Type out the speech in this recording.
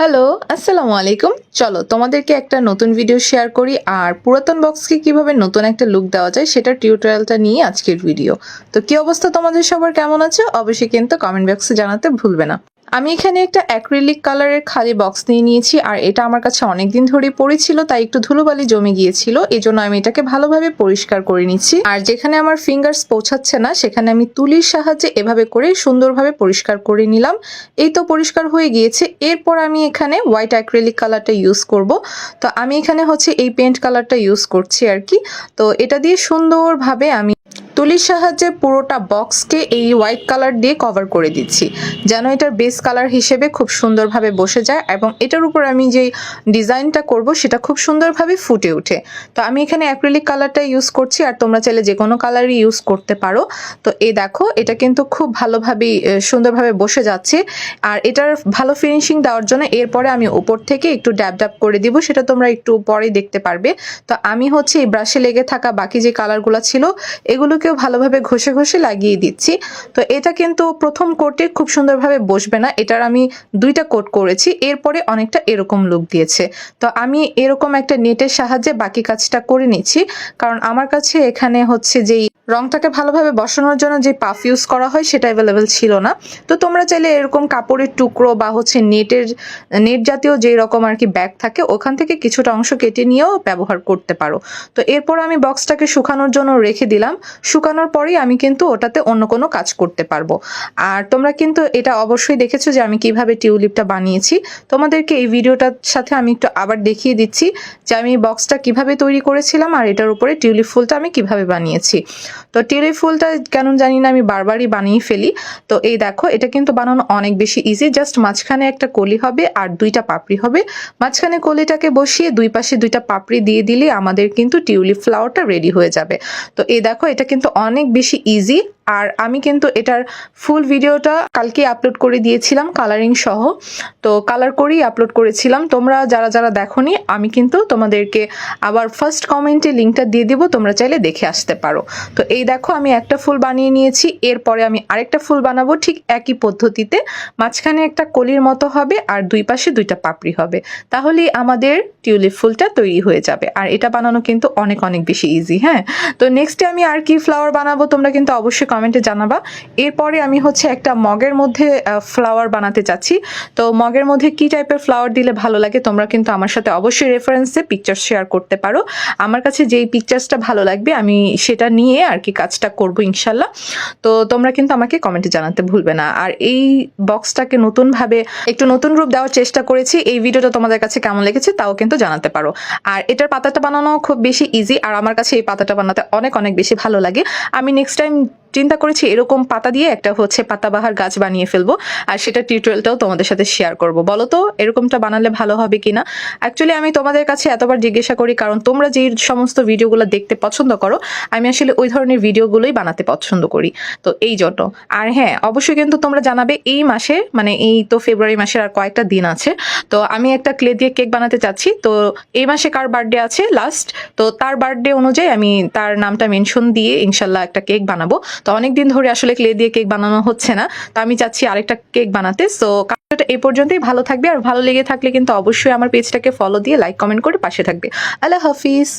Hello আসসালামু আলাইকুম। চলো, তোমাদেরকে একটা নতুন ভিডিও শেয়ার করি, আর পুরাতন বক্সকে কীভাবে নতুন একটা লুক দেওয়া যায় সেটার টিউটোরিয়ালটা নিয়ে আজকের ভিডিও তো কি অবস্থা তোমাদের সবার? কেমন আছে? অবশ্যই কিন্তু কমেন্ট বক্সে জানাতে ভুলবে না। আমি এখানে একটা অ্যাক্রিলিক কালারের খালি বক্স নিয়ে নিয়েছি, আর এটা আমার কাছে অনেকদিন ধরেই পড়েছিল, তাই একটু ধুলোবালি জমে গিয়েছিল এই জন্য আমি এটাকে ভালোভাবে পরিষ্কার করে নিচ্ছি। আর যেখানে আমার ফিঙ্গার্স পৌঁছাচ্ছে না, সেখানে আমি তুলির সাহায্যে এভাবে করে সুন্দরভাবে পরিষ্কার করে নিলাম। এই তো পরিষ্কার হয়ে গিয়েছে, এরপর আমি এখানে হোয়াইট অ্যাক্রিলিক কালারটা ইউজ করব। তো আমি এখানে হচ্ছে এই পেন্ট কালারটা ইউজ করছি আর কি। তো এটা দিয়ে সুন্দরভাবে আমি তুলির সাহায্যে পুরোটা বক্সকে এই হোয়াইট কালার দিয়ে কভার করে দিচ্ছি। যেন এটার বেস কালার হিসেবে খুব সুন্দরভাবে বসে যায় এবং এটার উপর আমি যে ডিজাইনটা করব সেটা খুব সুন্দরভাবে ফুটে ওঠে। তো আমি এখানে অ্যাক্রিলিক কালারটা ইউজ করছি আর তোমরা চাইলে যে কোনো কালারই ইউজ করতে পারো। তো এ দেখো, এটা কিন্তু খুব ভালোভাবেই সুন্দরভাবে বসে যাচ্ছে। আর এটার ভালো ফিনিশিং দেওয়ার জন্য এরপরে আমি উপর থেকে একটু ড্যাব ড্যাব করে দিব, সেটা তোমরা একটু পরেই দেখতে পারবে। তো আমি হচ্ছে এই ব্রাশে লেগে থাকা বাকি যে কালারগুলো ছিল এগুলোকেও ভালোভাবে ঘষে ঘষে লাগিয়ে দিচ্ছি। তো এটা কিন্তু প্রথম কোটে খুব সুন্দরভাবে বসবে না। এটার আমি দুইটা কোট করেছি। এরপরে অনেকটা এরকম লুক দিয়েছে। তো আমি এরকম একটা নেটের সাহায্যে বাকি কাজটা করে নিচ্ছি। কারণ আমার কাছে এখানে হচ্ছে যেই রংটাকে ভালোভাবে বসানোর জন্য যে পাফ ইউজ করা হয় সেটা অ্যাভেলেবেল ছিল না। তো তোমরা চাইলে এরকম কাপড়ের টুকরো বা হচ্ছে নেটের, নেট জাতীয় যে রকম আর কি ব্যাগ থাকে, ওখান থেকে কিছুটা অংশ কেটে নিয়েও ব্যবহার করতে পারো। তো এরপর আমি বক্সটাকে শুকানোর জন্য রেখে দিলাম। শুকানোর পরেই আমি কিন্তু ওটাতে অন্য কোনো কাজ করতে পারব। আর তোমরা কিন্তু এটা অবশ্যই দেখেছ যে আমি কীভাবে টিউলিপটা বানিয়েছি। তোমাদেরকে এই ভিডিওটার সাথে আমি একটু আবার দেখিয়ে দিচ্ছি যে আমি বক্সটা কীভাবে তৈরি করেছিলাম আর এটার উপরে টিউলিপ ফুলটা আমি কীভাবে বানিয়েছি। তো টিউলিপ ফুলটা কেন জানি না, আমি বারবারই বানিয়ে ফেলি। তো এই দেখো, এটা কিন্তু বানানো অনেক বেশি ইজি জাস্ট মাঝখানে একটা কলি হবে আর দুইটা পাপড়ি হবে। মাঝখানে কলিটাকে বসিয়ে দুই পাশে দুইটা পাপড়ি দিয়ে দিলে আমাদের কিন্তু টিউলিপ ফ্লাওয়ারটা রেডি হয়ে যাবে। তো এই দেখো, এটা কিন্তু অনেক বেশি ইজি আর আমি কিন্তু এটার ফুল ভিডিওটা কালকে আপলোড করে দিয়েছিলাম কালারিং সহ। তো কালার করেই আপলোড করেছিলাম। তোমরা যারা যারা দেখোনি, আমি কিন্তু তোমাদেরকে আবার ফার্স্ট কমেন্টে লিঙ্কটা দিয়ে দিব, তোমরা চাইলে দেখে আসতে পারো। তো এই দেখো, আমি একটা ফুল বানিয়ে নিয়েছি। এরপরে আমি আরেকটা ফুল বানাবো ঠিক একই পদ্ধতিতে। মাঝখানে একটা কলির মতো হবে আর দুই পাশে দুইটা পাপড়ি হবে। তাহলেই আমাদের টিউলিপ ফুলটা তৈরি হয়ে যাবে। আর এটা বানানো কিন্তু অনেক অনেক বেশি ইজি হ্যাঁ? তো নেক্সটে আমি আর কি ফ্লাওয়ার বানাবো, তোমরা কিন্তু অবশ্যই কমেন্টে জানাবা। এরপরে আমি হচ্ছে একটা মগের মধ্যে ফ্লাওয়ার বানাতে চাচ্ছি। তো মগের মধ্যে কি টাইপের ফ্লাওয়ার দিলে ভালো লাগে তোমরা কিন্তু আমার সাথে অবশ্যই রেফারেন্সে পিকচার শেয়ার করতে পারো। আমার কাছে যেই পিকচার্সটা ভালো লাগবে আমি সেটা নিয়ে আর কি কাজটা করব ইনশাল্লাহ। তো তোমরা কিন্তু আমাকে কমেন্টে জানাতে ভুলবে না। আর এই বক্সটাকে নতুনভাবে একটু নতুন রূপ দেওয়ার চেষ্টা করেছি, এই ভিডিওটা তোমাদের কাছে কেমন লেগেছে তাও কিন্তু জানাতে পারো। আর এটার পাতাটা বানানো খুব বেশি ইজি আর আমার কাছে এই পাতাটা বানাতে অনেক অনেক বেশি ভালো লাগে। আমি নেক্সট টাইম চিন্তা করেছি এরকম পাতা দিয়ে একটা হচ্ছে পাতাবাহার গাছ বানিয়ে ফেলব, আর সেটা টিউটোরিয়ালটাও তোমাদের সাথে শেয়ার করব। বলো তো, এরকমটা বানালে ভালো হবে কিনা? অ্যাকচুয়ালি আমি তোমাদের কাছে এতবার জিজ্ঞাসা করি, কারণ তোমরা যেই সমস্ত ভিডিওগুলো দেখতে পছন্দ করো, আমি আসলে ওই ধরনের ভিডিওগুলোই বানাতে পছন্দ করি। তো এই জন্য। আর হ্যাঁ অবশ্যই কিন্তু তোমরা জানাবে এই মাসে মানে এই তো ফেব্রুয়ারি মাসের আর কয়েকটা দিন আছে। তো আমি একটা ক্লে দিয়ে কেক বানাতে চাচ্ছি। তো এই মাসে কার বার্থডে আছে লাস্ট তো তার বার্থডে অনুযায়ী আমি তার নামটা মেনশন দিয়ে ইনশাল্লাহ একটা কেক বানাবো। তো অনেকদিন ধরে আসলে ক্লে দিয়ে কেক বানানো হচ্ছে না, তো আমি চাচ্ছি আরেকটা কেক বানাতে। সো কাজটা এই পর্যন্তই, ভালো থাকবে আর ভালো লেগে থাকলে কিন্তু অবশ্যই আমার পেজটাকে ফলো দিয়ে লাইক কমেন্ট করে পাশে থাকবে। আল্লাহ হাফিজ।